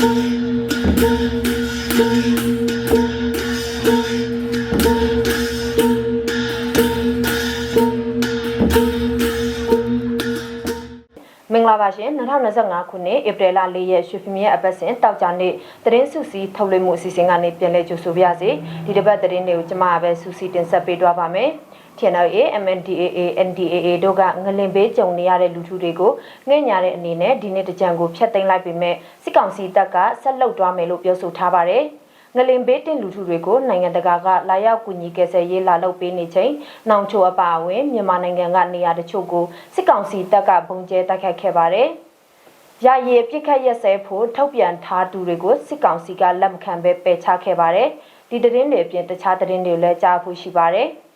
မင်္ဂလာပါရှင်2025ခုနှစ်ဧပြီလ4ရက်ရွှေဖီမြရဲ့အပတ်စဉ်တောက်ကြနေ့သတင်းစုစည်းထုတ်လွှင့်မှုအစီအစဉ်ကနေပြန်လည်ကြိုဆိုပါရစေဒီတစ်ပတ်သတင်းတွေကိုကျွန်မပဲစုစည်းတင်ဆက်ပေးသွားပါမယ် TNLA MNDAA NDAA တို့ကငလင်ဘေးကြုံနေရတဲ့လူထုတွေကိုငှဲ့ညာတဲ့အနေနဲ့ဒီနေ့တကြံကိုဖျက်သိမ်းလိုက်ပေမဲ့စစ်ကောင်စီတပ်ကဆက်လုပ်သွားမယ်လို့ပြောဆိုထားပါတယ်ငလင်ဘေးတင်လူထုတွေကိုနိုင်ငံတကာကလာရောက်ကူညီကယ်ဆယ်ရေးလာလုပ်ပေးနေချိန်နောင်ချိုအပါအဝင်မြန်မာနိုင်ငံကနေရာတချို့ကိုစစ်ကောင်စီတပ်ကပုံကျဲတိုက်ခိုက်ခဲ့ပါတယ်။ရာရီပြစ်ခတ်ရက်စဲဖို့ထုတ်ပြန်ထားသူတွေကိုစစ်ကောင်စီကလက်မခံဘဲပယ်ချခဲ့ပါတယ်။ဒီသတင်းတွေအပြင်တခြားသတင်းတွေလည်းကြားဖို့ရှိပါတယ်။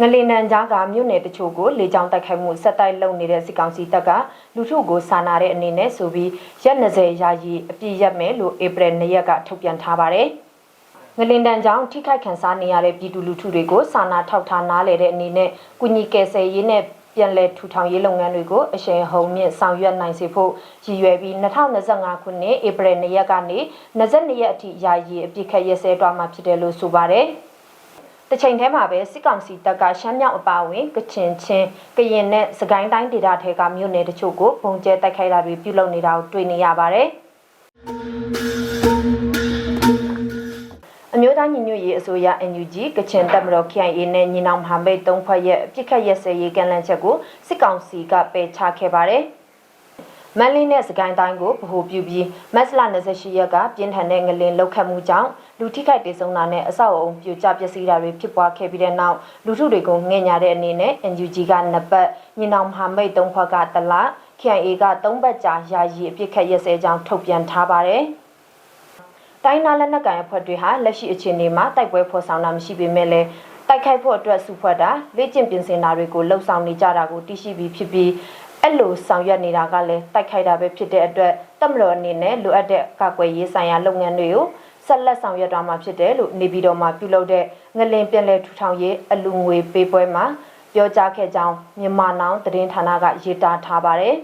ငလင်နန်ကြားကမြို့နယ်တချို့ကိုလေကြောင်းတိုက်ခိုက်မှုဆက်တိုက်လုပ်နေတဲ့စစ်ကောင်စီတပ်ကလူထုကိုစာနာတဲ့အနေနဲ့ဆိုပြီးရက်20ရာရီအပြည့်ရက်မယ်လို့ဧပြီ2ရက်ကထုတ်ပြန်ထားပါတယ်။ငလင်တန်ကြောင့်ထိခိုက်ခံစားနေရတဲ့ပြည်သူလူထုတွေကိုစာနာထောက်ထားနားလည်တဲ့အနေနဲ့ကုညီကယ်ဆယ်ရေးနဲ့ ပြန်လည်ထူထောင်ရေးလုပ်ငန်းတွေကိုအရှိန်ဟုန်မြင့်ဆောင်ရွက်နိုင်စေဖို့ရည်ရွယ်ပြီး2025ခုနှစ်ဧပြီ2ရက်ကနေ22ရက်အထိယာယီအပြည့်ခက်ရက်စဲတွားမှာဖြစ်တယ်လို့ဆိုပါတယ်။တစ်ချိန်တည်းမှာပဲစစ်ကောင်စီတပ်ကရှမ်းမြောက်အပါအဝင်ကချင်ချင်းကရင်နဲ့စကိုင်းတိုင်းဒေသထဲကမြို့နယ်တချို့ကိုပုံကျဲတိုက်ခိုက်တာတွေပြုလုပ်နေတာကိုတွေ့နေရပါတယ် အမျိုးသားညီညွတ်ရေးအစိုးရ NUG ကချင်တပ်မတော် KIA နဲ့ညီနောင်မဟာမိတ်၃ဖွဲ့ရဲ့အပြစ်ခတ်ရက်စဲရေးကန့်လန့်ချက်ကိုစစ်ကောင်စီကပယ်ချခဲ့ပါတယ်။မန်လေးနဲ့စကိုင်းတိုင်းကိုဗဟိုပြုပြီးမက်စလာ28ရက်ကပြင်းထန်တဲ့ငလင်လောက်ခတ်မှုကြောင့်လူထိခိုက်ဒေဆုံးတာနဲ့အဆောက်အအုံပြိုကျပျက်စီးတာတွေဖြစ်ပွားခဲ့ပြီးတဲ့နောက်လူထုတွေကိုငှဲ့ညာတဲ့အနေနဲ့ NUG ကနှစ်ပတ်ညီနောင်မဟာမိတ်၃ဖွဲ့ကတလ KIA က၃ပတ်ကြာယာယီအပြစ်ခတ်ရက်စဲကြောင်းထုတ်ပြန်ထားပါတယ်။ တိုင်းနာလက်နက်ကိုင်အဖွဲ့တွေဟာလက်ရှိအခြေအနေမှာတိုက်ပွဲဖော်ဆောင်တာမရှိပေမဲ့လည်းတိုက်ခိုက်ဖို့အတွက်စုဖွဲ့တာလေ့ကျင့်ပြင်ဆင်တာတွေကိုလှုံ့ဆော်နေကြတာကိုသိရှိပြီးဖြစ်ပြီးအဲ့လိုဆောင်ရွက်နေတာကလည်းတိုက်ခိုက်တာပဲဖြစ်တဲ့အတွက်တပ်မတော်အနေနဲ့လိုအပ်တဲ့ကာကွယ်ရေးဆိုင်ရာလုပ်ငန်းတွေကိုဆက်လက်ဆောင်ရွက်သွားမှာဖြစ်တယ်လို့နေပြည်တော်မှာပြုလုပ်တဲ့ငလင်ပြည်လဲထူထောင်ရေးအလူငွေပေးပွဲမှာပြောကြားခဲ့ကြောင်းမြန်မာနောင်သတင်းဌာနကရေးသားထားပါတယ်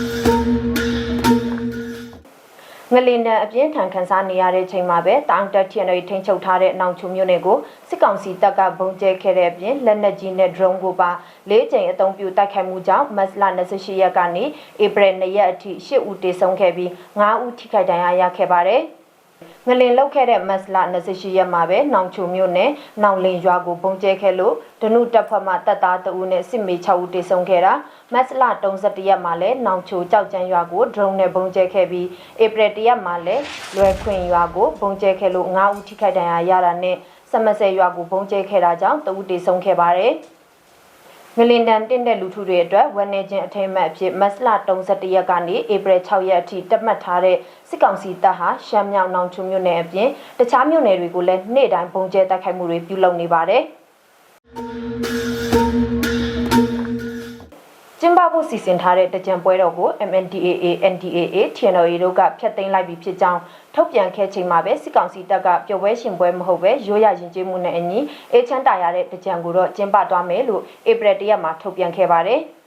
။ ငလင်တန်အပြင်းထန်ခန်းစားနေရတဲ့ချိန်မှာပဲတောင်တက်ထရန်တွေထိန်းချုပ်ထားတဲ့နောင်ချုံမြို့နယ်ကိုစစ်ကောင်စီတပ်ကဘုံကျဲခဲ့တဲ့အပြင်လက်နက်ကြီးနဲ့ drone ကိုပါ၄ကြိမ်အသုံးပြုတိုက်ခိုက်မှုကြောင့်မတ်လ28ရက်ကနေဧပြီ2ရက်အထိ8ဦးတေဆုံးခဲ့ပြီး9ဦးထိခိုက်ဒဏ်ရာရခဲ့ပါတယ်။ ငလင်လောက်ခဲ့တဲ့မတ်လ28ရက်မှာပဲနောင်ချုံမြို့နယ်နောင်လင်ရွာကိုပုံကျဲခဲ့လို့ဒနုတပ်ဖွဲ့မှတပ်သား2ဦးနဲ့စစ်မေ6ဦးတေဆုံးခဲ့တာမတ်လ31ရက်မှာလည်းနောင်ချိုကြောက်ကျန်းရွာကို drone နဲ့ပုံကျဲခဲ့ပြီးဧပြီ1ရက်မှာလည်းလွယ်ခွင်ရွာကိုပုံကျဲခဲ့လို့9ဦးထိခိုက်ဒဏ်ရာရတာနဲ့စမဆယ်ရွာကိုပုံကျဲခဲ့တာကြောင့်2ဦးတေဆုံးခဲ့ပါတယ် ငလင်တန်တင့်တဲ့လူထုတွေအတွက်ဝန်နေခြင်းအထိမ်းအမှတ်အဖြစ်မတ်လ31ရက်ကနေဧပြီ6ရက်အထိတက်မှတ်ထားတဲ့စစ်ကောင်စီတပ်ဟာရှမ်းမြောက်နောင်ချုံမြို့နယ်အပြင်တခြားမြို့နယ်တွေကိုလည်းနေ့တိုင်းပုံကျဲတိုက်ခိုက်မှုတွေပြုလုပ်နေပါတယ် ကျင်းပဖို့စီစဉ်ထားတဲ့တကြံပွဲတော်ကို MNDAA NDAA TNLA တို့ကဖျက်သိမ်းလိုက်ပြီးဖြစ်ကြောင်းထုတ်ပြန်ခဲ့ချိန်မှာပဲစစ်ကောင်စီတပ်ကပျော်ပွဲရှင်ပွဲမဟုတ်ပဲရိုးရရင်ကျေးမှုနဲ့အညီအေချမ်းတာရတဲ့တကြံကိုတော့ကျင်းပသွားမယ်လို့ဧပြီတရက်မှာထုတ်ပြန်ခဲ့ပါတယ်။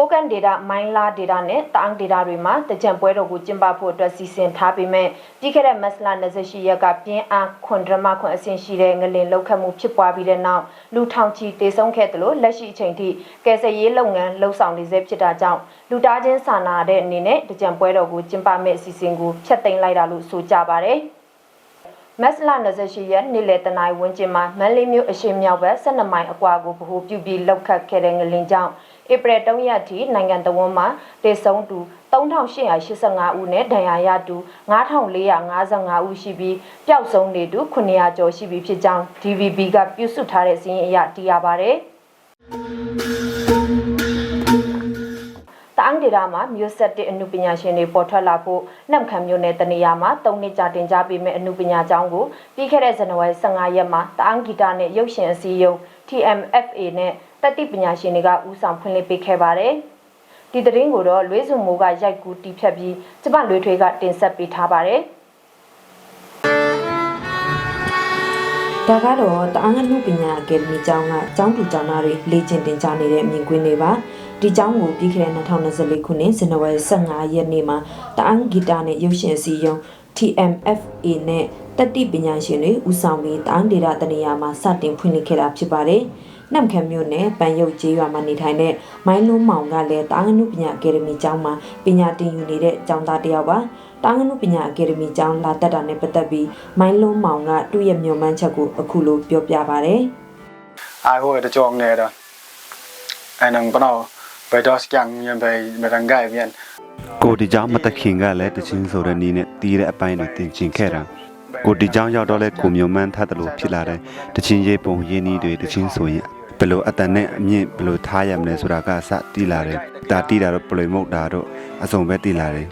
ကိုကန်ဒေတာမိုင်းလာဒေတာနဲ့တအောင်းဒေတာတွေမှာတကြံပွဲတော်ကိုကျင်းပဖို့အတွက်စီစဉ်ထားပေမဲ့ပြီးခဲ့တဲ့မတ်လ28ရက်ကပြင်းအားခွန်ဒရမခွန်အဆင့်ရှိတဲ့ငလင်လောက်ခတ်မှုဖြစ်ပွားပြီးတဲ့နောက်လူထောင်ချီတေဆုံးခဲ့တယ်လို့လက်ရှိအချိန်ထိကယ်ဆယ်ရေးလုပ်ငန်းလှုပ်ဆောင်နေဆဲဖြစ်တာကြောင့်လူသားချင်းစာနာတဲ့အနေနဲ့တကြံပွဲတော်ကိုကျင်းပမယ့်အစီအစဉ်ကိုဖျက်သိမ်းလိုက်တာလို့ဆိုကြပါတယ် မက်စလာ28ရက်နေ့လယ်တနာရီဝန်းကျင်မှာမန်လေးမြို့အရှိမြောက်ဘက်12မိုင်အကွာကိုဗဟိုပြုပြီးလောက်ခတ်ခဲ့တဲ့ငလင်ကြောင့်ဧပြီ3ရက်ထိနိုင်ငံတော်ဝန်မှာဒေဆုံးသူ3885ဦးနဲ့ဒဏ်ရာရသူ9455ဦးရှိပြီးပျောက်ဆုံးနေသူ900ကျော်ရှိပြီဖြစ်ကြောင်း DVB ကပြုစုထားတဲ့စီးရင်အရသိရပါဗျ။ တအန်းဒေတာမှာမြို့ဆက်တဲ့အမှုပညာရှင်တွေပေါ်ထွက်လာဖို့နှက်ခံမျိုးနယ်တနေရာမှာ၃နှစ်ကြာတင်ကြားပေးမယ့်အမှုပညာကျောင်းကိုပြီးခဲ့တဲ့ဇန်နဝါရီ15ရက်မှာတအန်းဂီတာနဲ့ရုပ်ရှင်အစည်းအရုံး TMFA နဲ့တတိပညာရှင်တွေကဦးဆောင်ဖွင့်လှစ်ပေးခဲ့ပါတယ်။ဒီသတင်းကိုတော့လွေးစုံမိုးကရိုက်ကူးတီးဖြတ်ပြီးကျမလွေးထွေးကတင်ဆက်ပေးထားပါတယ်။ဒါကတော့တအားငနှုပညာအကယ်ဒမီကျောင်းကကျောင်းသူကျောင်းသားတွေလေ့ကျင့်တင်ကြားနေတဲ့မြင်ကွင်းတွေပါ ဒီကြောင်းကိုပြီးခဲ့တဲ့2024ခုနှစ်ဇန်နဝါရီ15ရက်နေ့မှာတအန်းဂီတာနဲ့ရုပ်ရှင်စီယုံ TMFA နဲ့တတိပညာရှင်တွေဦးဆောင်ပြီးတအန်းဒေတာတနေရာမှာစတင်ဖွင့်လှစ်ခဲ့တာဖြစ်ပါတယ်။နမ်ခံမြို့နယ်ပန်ရုပ်ကျေးရွာမှာနေထိုင်တဲ့မိုင်းလုံးမောင်ကလည်းတာငနုပညာအကယ်ဒမီကျောင်းမှာပညာသင်ယူနေတဲ့ကျောင်းသားတစ်ယောက်ပါ။တာငနုပညာအကယ်ဒမီကျောင်းလာတက်တာနဲ့ပတ်သက်ပြီးမိုင်းလုံးမောင်ကသူ့ရဲ့မျှော်မှန်းချက်ကိုအခုလိုပြောပြပါဗျ။ ai hoi de chong ne da ai nang pa no bai dos kyang yen bai bai rang gai bien ကိုဒီကြောင့်မတခင်ကလည်းတချင်းဆိုတဲ့နီးနဲ့တီးတဲ့အပိုင်းတွေတင်ကျင်ခဲ့တာကိုဒီကြောင့်ရောက်တော့လဲကိုမျိုးမှန်းထားတယ်လို့ဖြစ်လာတယ်တချင်းရေးပုံရင်းနီးတွေတချင်းဆိုရင်ဘယ်လိုအတန်နဲ့အမြင့်ဘယ်လိုထားရမလဲဆိုတာကစတီးလာတယ်ဒါတီးတာတော့ပလွေမုတ်တာတော့အစုံပဲတီးလာတယ်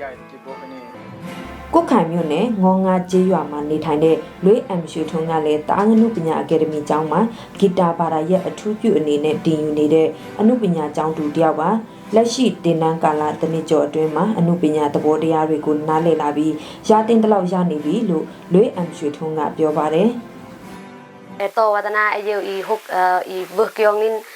ကုတ်ခိုင်မြို့နယ်ငေါငါကျေးရွာမှာနေထိုင်တဲ့လွေးအမ်ရွှေထုံးကလည်းတာငနုပညာအကယ်ဒမီကျောင်းမှာဂီတာဘာသာရဲ့အထူးပြုအနေနဲ့တင်ယူနေတဲ့အနုပညာကျောင်းသူတစ်ယောက်ပါလက်ရှိတင်နန်းကာလတစ်နှစ်ကျော်အတွင်းမှာအနုပညာသဘောတရားတွေကိုနားလည်လာပြီးရတင်တလောက်ရနေပြီလို့လွေးအမ်ရွှေထုံးကပြောပါတယ် to watana ayo i huk i buh kyong nin ကို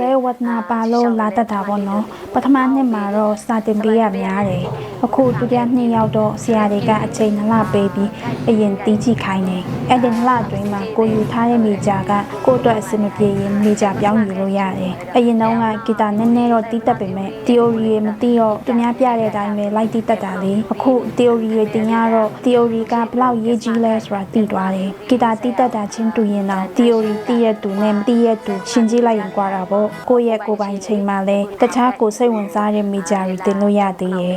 လည်းဝတ်နာပါလို့လာတတ်တာပေါ့နော်ပထမနှစ်မှာတော့စာတင်ပေးရများတယ်အခုဒုတိယနှစ်ရောက်တော့ဆရာတွေကအချိန်နလပေးပြီးအရင်တီးကြည့်ခိုင်းတယ်အဲ့ဒီနလအတွင်းမှာကိုယူထားတဲ့မိဂျာကကိုယ့်အတွက်အဆင်မပြေရင်မိဂျာပြောင်းယူလို့ရတယ်အရင်တော့ကဂီတာနည်းနည်းတော့တီးတတ်ပေမဲ့ theory ရေမသိတော့သူများပြတဲ့အတိုင်းပဲလိုက်တီးတတ်တာလေအခု theory တွေတင်ရတော့ theory ကဘလောက်ရေးကြီးလဲဆိုတာသိသွားတယ်ဂီတာတီးတတ်တာချင်းတူရင်တော့ theory သိရတူနဲ့မသိရတူရှင်းကြည့်လိုက်ရင်ကွာတာပေါ့ကိုယ့်ရဲ့ကိုယ်ပိုင်ချိန်မှာလဲတခြားကိုယ်စိတ်ဝင်စားတဲ့မိဂျာတွေတင်လို့ရသေးရဲ့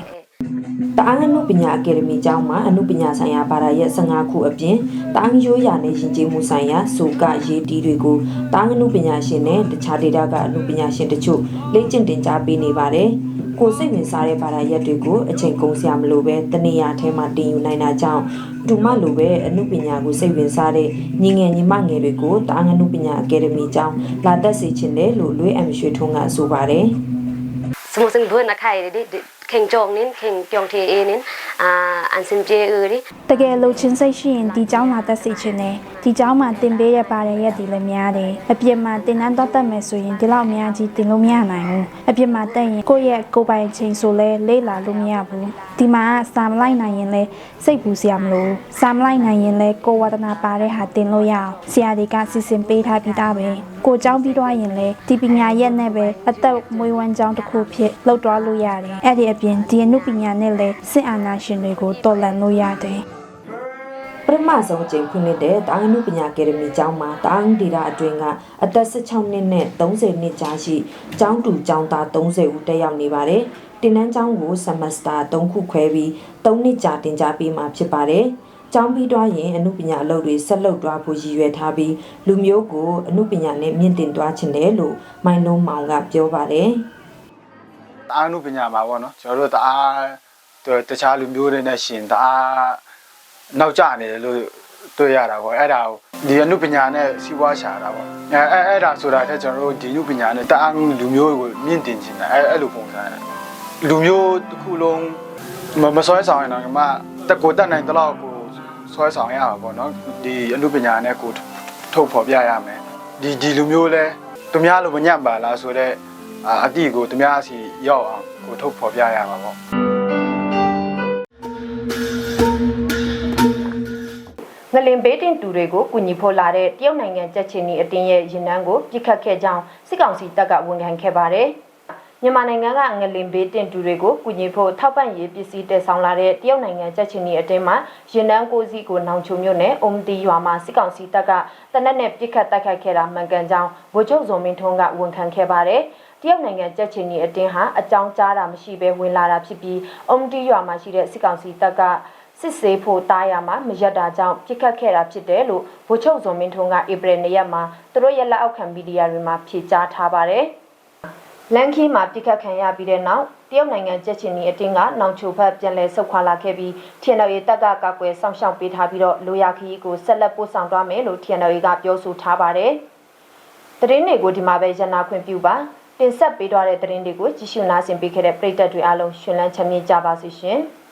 တအားအနုပညာအကယ်ဒမီကျောင်းမှာအနုပညာဆိုင်ရာဘာသာရပ်15ခုအပြင်တအားရိုးရာနဲ့ယဉ်ကျေးမှုဆိုင်ရာစုကရေးတီးတွေကိုတအားအနုပညာရှင်နဲ့တခြားဒေသကအနုပညာရှင်တချို့လေ့ကျင့်တင်ကြားပေးနေပါတယ်။ကိုယ်စိတ်ဝင်စားတဲ့ဘာသာရပ်တွေကိုအချိန်ကုန်စရာမလိုပဲတနေရာထဲမှာတင်ယူနိုင်တာကြောင့် ဒုမလိုပဲအနုပညာကိုစိတ်ဝင်စားတဲ့ညီငယ်ညီမငယ်တွေကိုတအားအနုပညာအကယ်ဒမီကျောင်းလာတက်စေချင်တယ်လို့လွေးအမ်ရွှေထုံးကဆိုပါတယ်။ smu sing buen na khai di kheng chong nin kheng kyong the e nin a an sim je u ri တကယ်လို့ချင်းစိတ်ရှိရင်ဒီเจ้าမှာတက်စီချင်းတယ်ဒီเจ้าမှာတင်ပေးရပါတယ်ရက်ဒီလည်းများတယ်အပြစ်မှာတင်တန်းတော့တက်မယ်ဆိုရင်ဒီလောက်များကြီးတင်လို့မရနိုင်ဘူးအပြစ်မှာတက်ရင်ကိုယ့်ရဲ့ကိုယ်ပိုင်ချိန်ဆိုလဲလေးလာလို့မရဘူးဒီမှာစာမလိုက်နိုင်ရင်လဲစိတ်ပူစရာမလိုစာမလိုက်နိုင်ရင်လဲကိုယ်ဝါဒနာပါတဲ့ဟာတင်လို့ရအောင်ဆရာတွေကစီစဉ်ပေးထားပြီးသားပဲကိုเจ้าပြီးတော့ရင်လဲဒီပညာရက်နဲ့ပဲအသက်မွေးဝမ်းကြောင်းတစ်ခုဖြစ်လောက်သွားလို့ရတယ်အဲ့ဒီအပြ ြင်ဒီအမှုပညာနဲ့လဲစစ်အာဏာရှင်တွေကိုတော်လှန်လို့ရတယ်ပထမဆုံးအကြိမ်ဖွင့်လှစ်တဲ့တာအနုပညာအကယ်ဒမီကျောင်းမှာတာအန်ဒေတာအတွင်းကအသက်16နှစ်နဲ့30နှစ်ကြားရှိကျောင်းသူကျောင်းသား30ဦးတက်ရောက်နေပါတယ်။တင်နန်းကျောင်းကို semester 3ခုခွဲပြီး3နှစ်ကြာတင်ကြားပေးမှာဖြစ်ပါတယ်။ကျောင်းပြီးသွားရင်အနုပညာအလုပ်တွေဆက်လုပ်သွားဖို့ရည်ရွယ်ထားပြီးလူမျိုးကိုအနုပညာနဲ့မြင့်တင်သွားခြင်းတယ်လို့မိုင်းလုံးမောင်ကပြောပါတယ်။တ အားနုပညာမှာပေါ့နော်ကျွန်တော်တို့တအားတခြားလူမျိုးတွေနဲ့ရှင်တအားနောက်ကျနေတယ်လို့တွေ့ရတာပေါ့အဲ့ဒါကိုဒီအနုပညာနဲ့စီးပွားရှာတာပေါ့အဲအဲ့အဲ့ဒါဆိုတာတဲ့ကျွန်တော်တို့ဒီအနုပညာနဲ့တအားလူမျိုးကိုမြင့်တင်ချင်တာအဲ့အဲ့လိုပုံစံလူမျိုးတစ်ခုလုံးမမဆွဲဆောင်ရင်တော့မှတက်ကိုတက်နိုင်တဲ့လောက်ကိုဆွဲဆောင်ရမှာပေါ့နော်ဒီအနုပညာနဲ့ကိုထုတ်ဖော်ပြရမယ်ဒီဒီလူမျိုးလဲသူများလိုမညံ့ပါလားဆိုတော့ အာအတိကိုသူများစီရောက်အောင်ကိုထုတ်ဖော်ပြရမှာပေါ့ငလင်ဘေးတင်တူတွေကိုကူညီဖို့လာတဲ့တရုတ်နိုင်ငံကြက်ချင်နီအတင်းရဲ့ရင်နှန်းကိုပြစ်ခတ်ခဲ့ကြောင်းစစ်ကောင်စီတပ်ကဝန်ခံခဲ့ပါတယ်။မြန်မာနိုင်ငံကငလင်ဘေးတင်တူတွေကိုကူညီဖို့ထောက်ပံ့ရေးပစ္စည်းတည်ဆောင်လာတဲ့တရုတ်နိုင်ငံကြက်ချင်နီအတင်းမှာရင်နှန်းကိုစီကိုနောင်ချုံမြို့နယ်အုံတီရွာမှာစစ်ကောင်စီတပ်ကတနက်နဲ့ပြစ်ခတ်တိုက်ခိုက်ခဲ့တာမှန်ကန်ကြောင်းဗိုလ်ချုပ်ဇော်မင်းထွန်းကဝန်ခံခဲ့ပါတယ်။ တရုတ်နိုင်ငံကြက်ချင်နီအတင်းဟာအကြောင်းကြားတာမရှိဘဲဝင်လာတာဖြစ်ပြီးအုံတီရွာမှာရှိတဲ့စစ်ကောင်စီတပ်ကစစ်ဆေးဖို့တားရမှာမရက်တာကြောင့်ပြစ်ခတ်ခဲ့တာဖြစ်တယ်လို့ဗိုလ်ချုပ်ဇော်မင်းထွန်းကဧပြီ၂ရက်မှာသူတို့ရဲ့လက်အောက်ခံမီဒီယာတွေမှာဖြေကြားထားပါတယ်။လန်ခီမှာပြစ်ခတ်ခံရပြီးတဲ့နောက်တရုတ်နိုင်ငံကြက်ချင်နီအတင်းကနောင်ချိုဖက်ပြန်လည်ဆုတ်ခွာလာခဲ့ပြီးထင်တော်ရီတပ်ကကာကွယ်ဆောင်ရှောက်ပေးထားပြီးတော့လိုရာခီးကိုဆက်လက်ပို့ဆောင်သွားမယ်လို့ထင်တော်ရီကပြောဆိုထားပါတယ်။သတင်းတွေကိုဒီမှာပဲရနာခွင့်ပြုပါ တင်ဆက်ပေးသွားတဲ့သတင်းတွေကိုကြည့်ရှုနားဆင်ပေးခဲ့တဲ့ပရိသတ်တွေအားလုံးရှင်လန်းချမ်းမြေ့ကြပါစေရှင်။